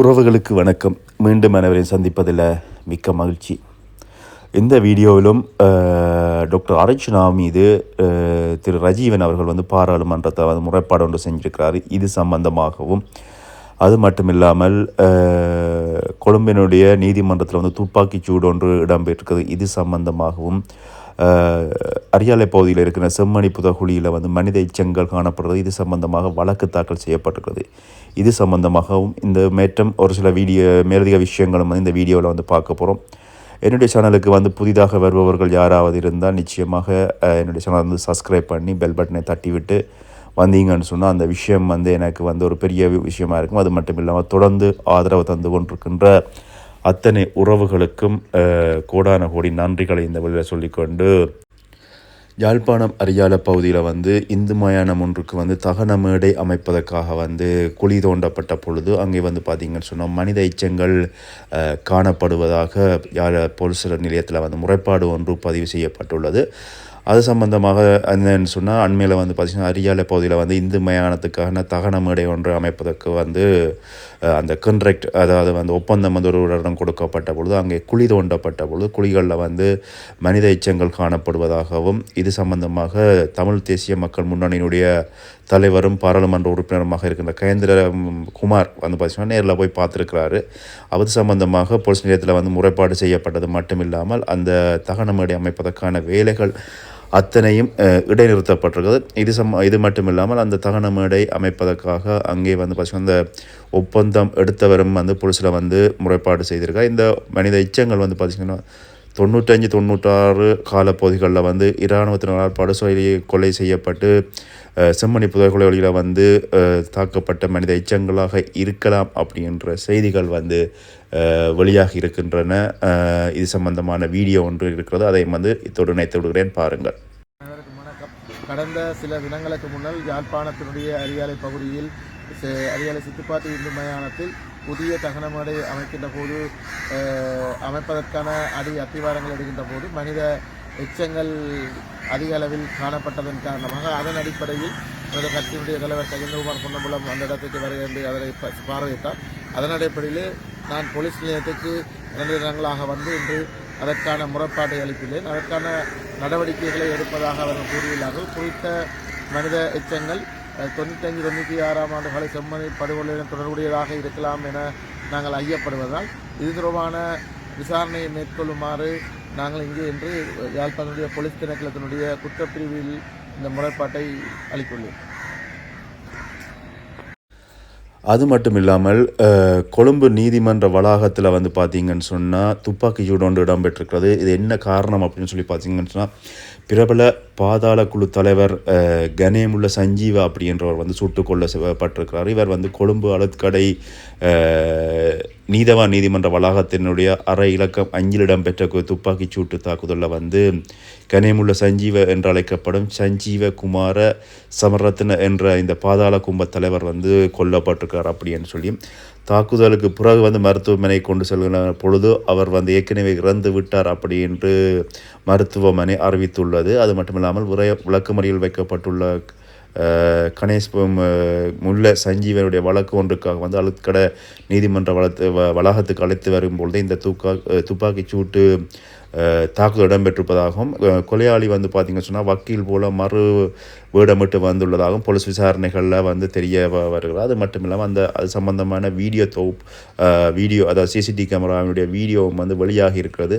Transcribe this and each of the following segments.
உறவுகளுக்கு வணக்கம். மீண்டும் அனைவரையும் சந்திப்பதில் மிக்க மகிழ்ச்சி. இந்த வீடியோவிலும் டாக்டர் அரட்சனா மீது திரு ரஜீவன் அவர்கள் வந்து பாராளுமன்றத்தை வந்து முறைப்பாடு ஒன்று செஞ்சிருக்கிறார். இது சம்பந்தமாகவும் அது மட்டும் இல்லாமல் கொழும்பினுடைய நீதிமன்றத்தில் வந்து துப்பாக்கிச்சூடு ஒன்று இடம்பெற்றிருக்கிறது. இது சம்பந்தமாகவும் அரியாலை பகுதியில் இருக்கிற செம்மணி புதகுழியில் வந்து மனித எச்சங்கள் காணப்படுறது. இது சம்பந்தமாக வழக்கு தாக்கல் செய்யப்பட்டிருக்கிறது. இது சம்பந்தமாகவும் இந்த மேற்றம் ஒரு சில வீடியோ மேலதிக விஷயங்களும் வந்து இந்த வீடியோவில் வந்து பார்க்க போகிறோம் என்னுடைய சேனலுக்கு வந்து புதிதாக வருபவர்கள் யாராவது இருந்தால் நிச்சயமாக என்னுடைய சேனல் வந்து சப்ஸ்கிரைப் பண்ணி பெல் பட்டனை தட்டிவிட்டு வந்தீங்கன்னு சொன்னால் அந்த விஷயம் வந்து எனக்கு வந்து ஒரு பெரிய விஷயமா இருக்கும். அது மட்டும் இல்லாமல் தொடர்ந்து ஆதரவு தந்து கொண்டிருக்கின்ற அத்தனை உறவுகளுக்கும் கோடான கோடி நன்றிகளை இந்த வழியில் சொல்லிக்கொண்டு யாழ்ப்பாணம் அரியால பகுதியில் வந்து இந்து மயானம் ஒன்றுக்கு வந்து தகன மேடை அமைப்பதற்காக வந்து குழி தோண்டப்பட்ட பொழுது அங்கே வந்து பார்த்திங்கன்னு சொன்னால் மனித எச்சங்கள் காணப்படுவதாக யாழ போலீஸ் நிலையத்தில் வந்து முறைப்பாடு ஒன்று பதிவு செய்யப்பட்டுள்ளது. அது சம்பந்தமாக என்னன்னு சொன்னால் அண்மையில் வந்து பார்த்திங்கன்னா அரியாலை பகுதியில் வந்து இந்து மயானத்துக்கான தகன மேடை ஒன்று அமைப்பதற்கு வந்து அந்த கன்ட்ராக்ட் அதாவது வந்து ஒப்பந்தம் வந்து ஒரு கொடுக்கப்பட்ட பொழுது அங்கே குழி தோண்டப்பட்ட பொழுது குழிகளில் வந்து மனித எச்சங்கள் காணப்படுவதாகவும் இது சம்பந்தமாக தமிழ் தேசிய மக்கள் முன்னணியினுடைய தலைவரும் பாராளுமன்ற உறுப்பினருமாக இருக்கின்ற கேந்திர குமார் வந்து பார்த்தீங்கன்னா நேரில் போய் பார்த்துருக்கிறாரு. அது சம்பந்தமாக போலீஸ் நிலையத்தில் வந்து முறைப்பாடு செய்யப்பட்டது மட்டும் இல்லாமல் அந்த தகன மேடை அமைப்பதற்கான வேலைகள் அத்தனையும் இடைநிறுத்தப்பட்டிருக்கிறது. இது சம் இது மட்டும் இல்லாமல் அந்த தகன மேடை அமைப்பதற்காக அங்கே வந்து பார்த்தீங்கன்னா அந்த ஒப்பந்தம் எடுத்தவரும் வந்து புதுசில் வந்து முறைப்பாடு செய்திருக்கா இந்த மனித எச்சங்கள் வந்து பார்த்திங்கன்னா தொண்ணூற்றஞ்சு தொண்ணூற்றாறு காலப்பகுதிகளில் வந்து இராணுவத்தினரால் படுகொலை கொலை செய்யப்பட்டு செம்மணி புதைகுலை வழியில் வந்து தாக்கப்பட்ட மனித எச்சங்களாக இருக்கலாம் அப்படின்ற செய்திகள் வந்து அஹ், வெளியாகி இருக்கின்றன. இது சம்பந்தமான வீடியோ ஒன்று இருக்கிறது. அதையும் வந்து இத்தோடு இணைத்து விடுகிறேன். பாருங்கள். கடந்த சில தினங்களுக்கு முன்னர் யாழ்ப்பாணத்தினுடைய அரியாலை பகுதியில் அரியாலை சித்துப்பாத்தி இந்து மயானத்தில் புதிய தகனமடை அமைக்கின்ற போது அமைப்பதற்கான அடி அத்திவாரங்கள் எடுக்கின்ற போது மனித எச்சங்கள் அதிக அளவில் காணப்பட்டதன் காரணமாக அதன் அடிப்படையில் எனது கட்சியினுடைய தலைவர் கஜேந்திரகுமார் பொன்னம்பலம் அந்த இடத்துக்கு வருகின்ற அதனை ப- பார்வையிட்டார். அதன் அடிப்படையில் நான் போலீஸ் நிலையத்துக்கு இரண்டு தினங்களாக வந்து இன்று அதற்கான முறைப்பாட்டை அளித்துள்ளேன். அதற்கான நடவடிக்கைகளை எடுப்பதாக அவர்கள் கூறியுள்ளார்கள். குறித்த மனித எச்சங்கள் தொண்ணூத்தஞ்சு தொண்ணூற்றி ஆறாம் ஆண்டுகளை செம்மணி படுகொலையுடன் தொடர்புடையதாக இருக்கலாம் என நாங்கள் ஐயப்படுவதால் இது தொடர்பான விசாரணையை மேற்கொள்ளுமாறு நாங்கள் இங்கே இன்று யாழ்ப்பாணத்துடைய போலீஸ் திணைக்களத்தினுடைய குற்றப்பிரிவில் இந்த முறைப்பாட்டை அளித்துள்ளேன் அது மட்டும் இல்லாமல் கொழும்பு நீதிமன்ற வளாகத்தில் வந்து பார்த்தீங்கன்னு சொன்னால் துப்பாக்கி சூடு ஒன்று இடம்பெற்றிருக்கிறது. இது என்ன காரணம் அப்படின்னு சொல்லி பார்த்தீங்கன்னு சொன்னால் பிரபல பாதாள குழு தலைவர் கணேமுள்ள சஞ்சீவா அப்படின்றவர் வந்து சுட்டுக்கொள்ள கொல்லப்பட்டிருக்கிறார் இவர் வந்து கொழும்பு அழுத்கடை நீதவான் நீதிமன்ற வளாகத்தினுடைய அரை இலக்கம் அஞ்சில் இடம்பெற்ற துப்பாக்கிச் சூட்டு தாக்குதலில் வந்து கனேமுள்ள சஞ்சீவ என்று அழைக்கப்படும் சஞ்சீவ குமார சமரத்ன என்ற இந்த பாதாள கும்ப தலைவர் வந்து கொல்லப்பட்டிருக்கார் அப்படின்னு சொல்லி. தாக்குதலுக்கு பிறகு வந்து மருத்துவமனை கொண்டு செல்கிற பொழுது அவர் வந்து ஏற்கனவே இறந்து விட்டார் அப்படி என்று மருத்துவமனை அறிவித்துள்ளது. அது மட்டும் இல்லாமல் உரைய விளக்கமறியில் வைக்கப்பட்டுள்ள கணேஷ் முல்ல சஞ்சீவனுடைய வழக்கு ஒன்றுக்காக வந்து அழுக்கடை நீதிமன்ற வளத்து வ- வளாகத்துக்கு அழைத்து வரும்பொழுது இந்த தூக்கா துப்பாக்கிச்சூட்டு சூட்டு தாக்குதல் இடம்பெற்றிருப்பதாகவும் கொலையாளி வந்து பார்த்தீங்கன்னு சொன்னால் வக்கீல் போல மறு வேடமிட்டு வந்துள்ளதாகவும் போலீஸ் விசாரணைகளில் வந்து தெரிய வருகிறது. அது மட்டும் இல்லாமல் அந்த அது சம்பந்தமான வீடியோ தொகுப்பு வீடியோ அதாவது சிசிடிவி கேமராவினுடைய வீடியோவும் வந்து வெளியாகி இருக்கிறது.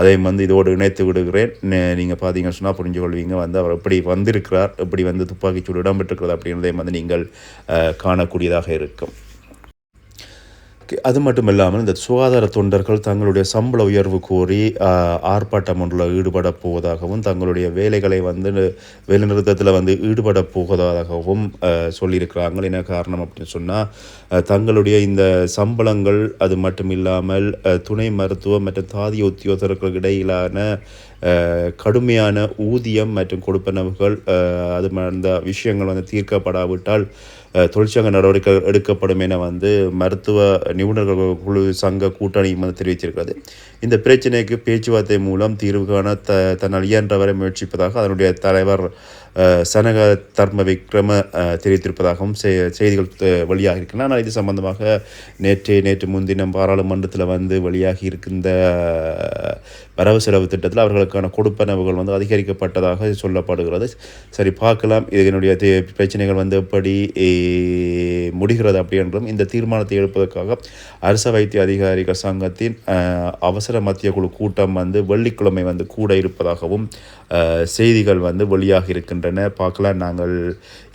அதையும் வந்து இதோடு இணைத்து விடுகிறேன். நீங்கள் பார்த்தீங்கன்னு சொன்னால் புரிஞ்சு கொள்வீங்க. வந்து அவர் எப்படி வந்திருக்கிறார் எப்படி வந்து துப்பாக்கிச்சூடு இடம்பெற்றிருக்கிறது அப்படின்றதையும் வந்து நீங்கள் காணக்கூடியதாக இருக்கும். அது மட்டும் இல்லாமல் இந்த சுகாதார தொண்டர்கள் தங்களுடைய சம்பள உயர்வு கோரி ஆர்ப்பாட்டம் ஒன்றில் ஈடுபட போவதாகவும் தங்களுடைய வேலைகளை வந்து வேலைநிறுத்தத்தில் வந்து ஈடுபட போவதாகவும் சொல்லியிருக்கிறாங்க என்ன காரணம் அப்படின்னு சொன்னால் தங்களுடைய இந்த சம்பளங்கள் அது மட்டும் இல்லாமல் துணை மருத்துவம் மற்றும் தாதிய உத்தியோகர்களுக்கு இடையிலான கடுமையான ஊதியம் மற்றும் கொடுப்பனவுகள் அது அந்த விஷயங்கள் வந்து தீர்க்கப்படாவிட்டால் தொழிற்சங்க நடவடிக்கை எடுக்கப்படும் என வந்து மருத்துவ நிபுணர்கள் குழு சங்க கூட்டணி வந்து தெரிவித்திருக்கிறது. இந்த பிரச்சனைக்கு பேச்சுவார்த்தை மூலம் தீர்வு காண த தன்னால் இயன்றவரை முயற்சிப்பதாக அதனுடைய தலைவர் சனக தர்ம விக்ரம தெரிவித்திருப்பதாகவும் செ- செய்திகள் அஹ், வெளியாக இருக்கின்றன ஆனால் இது சம்பந்தமாக நேற்று நேற்று முன்தினம் பாராளுமன்றத்தில் வந்து வெளியாகி இருக்கின்ற வரவு செலவு திட்டத்தில் அவர்களுக்கான கொடுப்பனவுகள் வந்து அதிகரிக்கப்பட்டதாக சொல்லப்படுகிறது. சரி பார்க்கலாம். இதனுடைய தே- பிரச்சனைகள் வந்து எப்படி முடிகிறது அப்படி என்றும் இந்த தீர்மானத்தை எடுப்பதற்காக அரச வைத்திய அதிகாரிகள் சங்கத்தின் அவசர அவசர மத்திய குழு கூட்டம் வந்து வெள்ளிக்கிழமை வந்து கூட இருப்பதாகவும் செய்திகள் வந்து வெளியாக இருக்கின்றன. பார்க்கலாம் நாங்கள்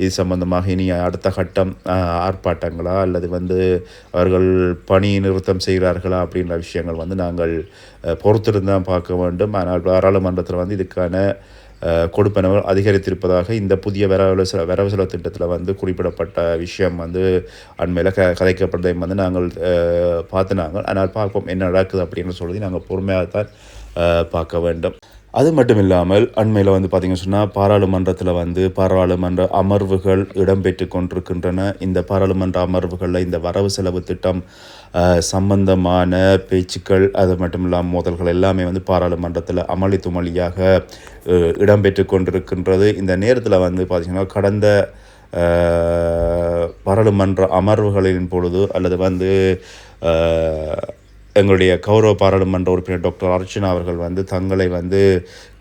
இது சம்பந்தமாக இனி அடுத்த கட்டம் ஆர்ப்பாட்டங்களா அல்லது வந்து அவர்கள் பணி நிறுத்தம் செய்கிறார்களா அப்படின்ற விஷயங்கள் வந்து நாங்கள் பொறுத்திருந்து தான் பார்க்க வேண்டும். ஆனால் பாராளுமன்றத்தில் வந்து இதுக்கான கொடுப்பனவு அதிகரித்திருப்பதாக இந்த புதிய வரவு செல- வரவு செலவு திட்டத்தில் வந்து குறிப்பிடப்பட்ட விஷயம் வந்து அண்மையில் க கதைக்கப்பட்டதையும் வந்து நாங்கள் பார்த்து நாங்கள் ஆனால் பார்ப்போம் என்ன நடக்குது அப்படின்னு சொல்லி நாங்கள் பொறுமையாக தான் பார்க்க வேண்டும். அது மட்டும் இல்லாமல் அண்மையில் வந்து பார்த்திங்கன்னு சொன்னால் பாராளுமன்றத்தில் வந்து பாராளுமன்ற அமர்வுகள் இடம்பெற்று கொண்டிருக்கின்றன. இந்த பாராளுமன்ற அமர்வுகளில் இந்த வரவு செலவு திட்டம் சம்பந்தமான பேச்சுக்கள் அது மட்டும் இல்லாமல் மோதல்கள் எல்லாமே வந்து பாராளுமன்றத்தில் அமளி துமளியாக இடம்பெற்று கொண்டிருக்கின்றது. இந்த நேரத்தில் வந்து பார்த்திங்கன்னா கடந்த பாராளுமன்ற அமர்வுகளின் பொழுது அல்லது வந்து எங்களுடைய கௌரவ பாராளுமன்ற உறுப்பினர் டாக்டர் அர்ச்சனா அவர்கள் வந்து தங்களை வந்து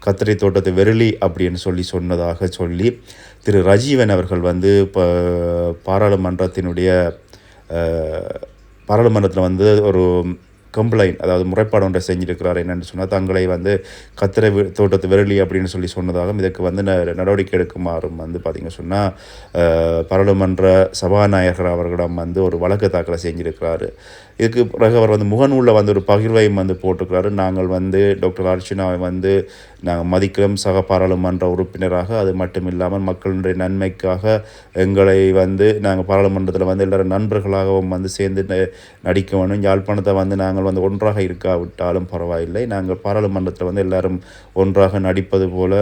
கத்திரி தோட்டத்து வெறுளி அப்படின்னு சொல்லி சொன்னதாக சொல்லி திரு ரஜீவன் அவர்கள் வந்து இப்போ பாராளுமன்றத்தினுடைய பாராளுமன்றத்தில் வந்து ஒரு கம்ப்ளைண்ட் அதாவது முறைப்பாடு ஒன்றை செஞ்சிருக்கிறார் என்னென்னு சொன்னால் தங்களை வந்து கத்திரை வி- தோட்டத்து விரலி அப்படின்னு சொல்லி சொன்னதாகவும் இதற்கு வந்து ந- நடவடிக்கை எடுக்குமாறும் வந்து பார்த்திங்க சொன்னால் பாராளுமன்ற சபாநாயகர் அவர்களிடம் வந்து ஒரு வழக்கு தாக்கலை செஞ்சிருக்கிறாரு. இதுக்கு பிறகு அவர் வந்து முகநூலில் வந்து ஒரு பகிர்வையும் வந்து போட்டிருக்கிறாரு. நாங்கள் வந்து டாக்டர் அர்ச்சனாவை வந்து நாங்கள் மதிக்கிறோம். சக பாராளுமன்ற உறுப்பினராக அது மட்டும் இல்லாமல் மக்களுடைய நன்மைக்காக எங்களை வந்து நாங்கள் பாராளுமன்றத்தில் வந்து எல்லாரும் நண்பர்களாகவும் வந்து சேர்ந்து நடிக்க வேணும் யாழ்ப்பாணத்தை வந்து நாங்கள் வந்து ஒன்றாக இருக்காவிட்டாலும் பரவாயில்லை. நாங்கள் பாராளுமன்றத்தில் வந்து எல்லாரும் ஒன்றாக நடிப்பது போல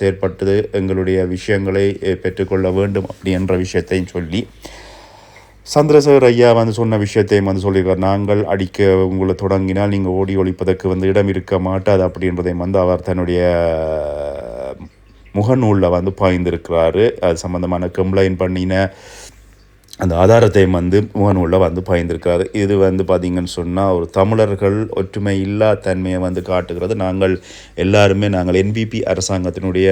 செயற்பட்டது. எங்களுடைய விஷயங்களை பெற்றுக்கொள்ள வேண்டும் அப்படி என்ற விஷயத்தையும் சொல்லி சந்திரசேகர் ஐயா வந்து சொன்ன விஷயத்தையும் வந்து சொல்லியிருக்கார். நாங்கள் அடிக்க உங்களை தொடங்கினால் நீங்கள் ஓடி ஒழிப்பதற்கு வந்து இடம் இருக்க மாட்டாது அப்படின்றதையும் வந்து அவர் தன்னுடைய முகநூலில் வந்து பாய்ந்திருக்கிறாரு. அது சம்மந்தமான கம்ப்ளைண்ட் பண்ணின அந்த ஆதாரத்தையும் வந்து முகநூலில் வந்து பாய்ந்திருக்கிறாரு. இது வந்து பார்த்திங்கன்னு சொன்னால் ஒரு தமிழர்கள் ஒற்றுமை இல்லா தன்மையை வந்து காட்டுகிறது. நாங்கள் எல்லாருமே நாங்கள் என்பிபி அரசாங்கத்தினுடைய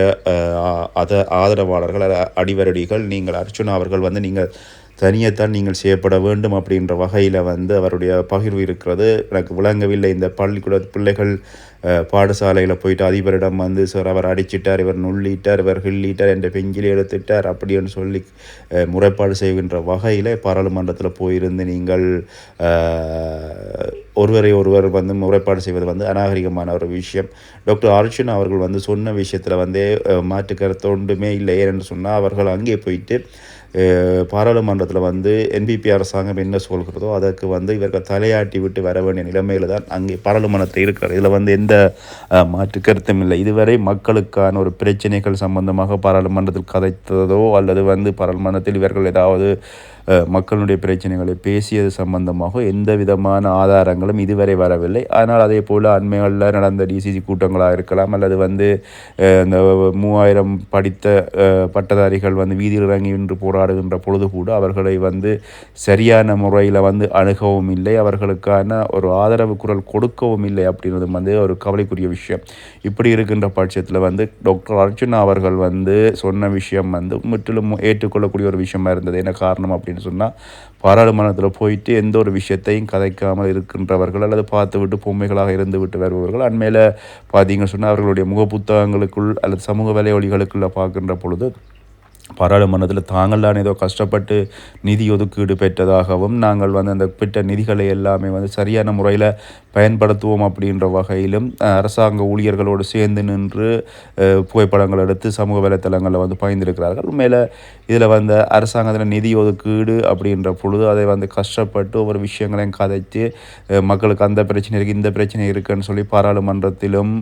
அத ஆதரவாளர்கள் அடிவரடிகள் நீங்கள் அர்ச்சுனா அவர்கள் வந்து நீங்கள் தனியத்தான் நீங்கள் செய்யப்பட வேண்டும் அப்படின்ற வகையில் வந்து அவருடைய பகிர்வு இருக்கிறது. எனக்கு விளங்கவில்லை. இந்த பள்ளிக்கூட பிள்ளைகள் பாடசாலையில் போயிட்டு அதிபரிடம் வந்து சார் அவர் அடிச்சிட்டார் இவர் நுள்ளிட்டார் இவர் ஹில்லிட்டார் என்ற பெஞ்சில் எடுத்துட்டார் அப்படின்னு சொல்லி முறைப்பாடு செய்கின்ற வகையில் பாராளுமன்றத்தில் போயிருந்து நீங்கள் ஒருவரை ஒருவர் வந்து முறைப்பாடு செய்வது வந்து அநாகரிகமான ஒரு விஷயம். டாக்டர் அர்ஜுன் அவர்கள் வந்து சொன்ன விஷயத்தில் வந்து அஹ், மாற்று கருத்து ஒன்றுமே இல்லை. ஏன்னு சொன்னால் அவர்கள் அங்கே போயிட்டு பாராளுமன்றத்தில் வந்து என்பிபி அரசாங்கம் என்ன சொல்கிறதோ அதற்கு வந்து இவர்கள் தலையாட்டி விட்டு வர வேண்டிய நிலைமையில் தான் அங்கே பாராளுமன்றத்தில் இருக்கிறது இதில் வந்து எந்த மாற்று கருத்தும் இல்லை. இதுவரை மக்களுக்கான ஒரு பிரச்சனைகள் சம்பந்தமாக பாராளுமன்றத்தில் கதைத்ததோ அல்லது வந்து பாராளுமன்றத்தில் இவர்கள் ஏதாவது மக்களுடைய பிரச்சனைகளை பேசியது சம்பந்தமாக எந்த விதமான ஆதாரங்களும் இதுவரை வரவில்லை. ஆனால் அதே போல் அண்மைகளில் நடந்த டிசிசி கூட்டங்களாக இருக்கலாம் அல்லது வந்து இந்த மூவாயிரம் படித்த பட்டதாரிகள் வந்து வீதியில் இறங்கி நின்று போராடுகின்ற பொழுது கூட அவர்களை வந்து சரியான முறையில் வந்து அணுகவும் இல்லை. அவர்களுக்கான ஒரு ஆதரவு குரல் கொடுக்கவும் இல்லை அப்படின்றது வந்து ஒரு கவலைக்குரிய விஷயம். இப்படி இருக்கின்ற பட்சத்தில் வந்து டாக்டர் அர்ஜுனா அவர்கள் வந்து சொன்ன விஷயம் வந்து முற்றிலும் ஏற்றுக்கொள்ளக்கூடிய ஒரு விஷயமா இருந்தது. என்ன காரணம் அப்படின்னு சொன்னால் பாராளுமன்றத்தில் போயிட்டு எந்த ஒரு விஷயத்தையும் கதைக்காமல் இருக்கின்றவர்கள் அல்லது பார்த்து விட்டு பொம்மைகளாக இருந்து விட்டு வருபவர்கள் அண்மையில் பார்த்தீங்கன்னு சொன்னால் அவர்களுடைய முக புத்தகங்களுக்குள் அல்லது சமூக வலையொலிகளுக்குள்ள பார்க்கின்ற பொழுது பாராளுமன்றத்தில் தாங்கள் தான் ஏதோ கஷ்டப்பட்டு நிதி ஒதுக்கீடு பெற்றதாகவும் நாங்கள் வந்து அந்த பெற்ற நிதிகளை எல்லாமே வந்து சரியான முறையில் பயன்படுத்துவோம் அப்படின்ற வகையிலும் அரசாங்க ஊழியர்களோடு சேர்ந்து நின்று புகைப்படங்கள் எடுத்து சமூக வலைத்தளங்களில் வந்து பயந்திருக்கிறார்கள். மேலே இதில் வந்து அரசாங்கத்தில் நிதி ஒதுக்கீடு அப்படின்ற பொழுது அதை வந்து கஷ்டப்பட்டு ஒவ்வொரு விஷயங்களையும் கதைத்து மக்களுக்கு அந்த பிரச்சனை இருக்குது இந்த பிரச்சனை இருக்குதுன்னு சொல்லி பாராளுமன்றத்திலும்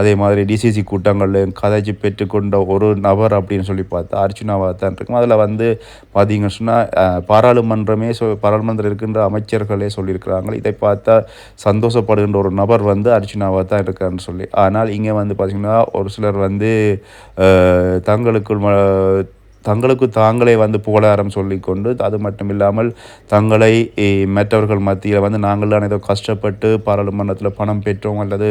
அதே மாதிரி டிசிசி கூட்டங்களில் கதைச்சு பெற்றுக்கொண்ட ஒரு நபர் அப்படின்னு சொல்லி பார்த்தா அர்ச்சுனாவாக தான் இருக்கும் அதில் வந்து பார்த்தீங்கன்னு சொன்னால் பாராளுமன்றமே சொ பாராளுமன்றம் இருக்கின்ற அமைச்சர்களே சொல்லியிருக்கிறாங்க. இதை பார்த்தா சந்தோஷப்படுகின்ற ஒரு நபர் வந்து அர்ச்சனாவாக தான் இருக்காருன்னு சொல்லி. ஆனால் இங்கே வந்து பார்த்திங்கன்னா ஒரு சிலர் வந்து தங்களுக்குள் தங்களுக்கு தாங்களே வந்து புகழாரம் சொல்லிக்கொண்டு அது மட்டும் இல்லாமல் தங்களை மற்றவர்கள் மத்தியில் வந்து நாங்களாம் ஏதோ கஷ்டப்பட்டு பாராளுமன்றத்தில் பணம் பெற்றோம் அல்லது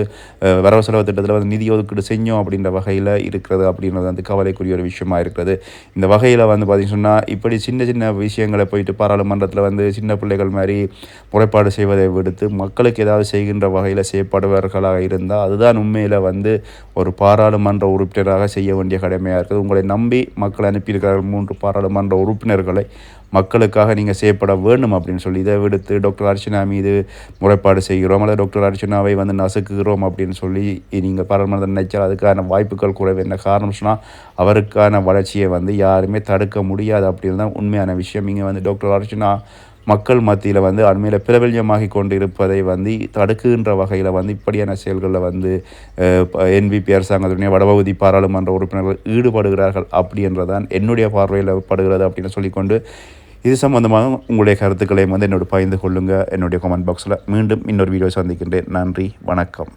வரவு செலவு திட்டத்தில் வந்து நிதி ஒதுக்கீடு செஞ்சோம் அப்படின்ற வகையில் இருக்கிறது அப்படின்றது வந்து கவலைக்குரிய ஒரு விஷயமா இருக்கிறது. இந்த வகையில் வந்து பார்த்தீங்கன்னு சொன்னால் இப்படி சின்ன சின்ன விஷயங்களை போயிட்டு பாராளுமன்றத்தில் வந்து சின்ன பிள்ளைகள் மாதிரி முறைப்பாடு செய்வதை விடுத்து மக்களுக்கு ஏதாவது செய்கின்ற வகையில் செய்யப்படுபவர்களாக இருந்தால் அதுதான் உண்மையில் வந்து ஒரு பாராளுமன்ற உறுப்பினராக செய்ய வேண்டிய கடமையாக இருக்குது. உங்களை நம்பி மக்கள் அனுப்பியிருக்கிறார்கள் மூன்று பாராளுமன்ற உறுப்பினர்களை மக்களுக்காக நீங்கள் செய்யப்பட வேண்டும் அப்படின்னு சொல்லி இதை விடுத்து டாக்டர் அர்ச்சனா மீது முறைப்பாடு செய்கிறோம். அல்லது டாக்டர் அர்ச்சனாவை வந்து நசுக்குகிறோம் அப்படின்னு சொல்லி நீங்கள் பாராளுமன்றத்தில் நினைச்சால் அதுக்கான வாய்ப்புகள் குறைவு. என்ன காரணம் சொன்னால் அவருக்கான வளர்ச்சியை வந்து யாருமே தடுக்க முடியாது அப்படின்னு தான் உண்மையான விஷயம். இங்கே வந்து டாக்டர் அர்ச்சனா மக்கள் மத்தியில் வந்து அண்மையில் பிரபல்யமாகி கொண்டு இருப்பதை வந்து தடுக்குகின்ற வகையில் வந்து இப்படியான செயல்களில் வந்து என்பிபி அரசாங்கத்துடைய வடபகுதி பாராளுமன்ற உறுப்பினர்கள் ஈடுபடுகிறார்கள் அப்படி என்றதான் என்னுடைய பார்வையில் படுகிறது அப்படின்னு சொல்லிக்கொண்டு இது சம்பந்தமாக உங்களுடைய கருத்துக்களையும் வந்து என்னோட பகிர்ந்து கொள்ளுங்கள் என்னுடைய கமெண்ட் பாக்ஸில் மீண்டும் இன்னொரு வீடியோ சந்திக்கின்றேன். நன்றி வணக்கம்.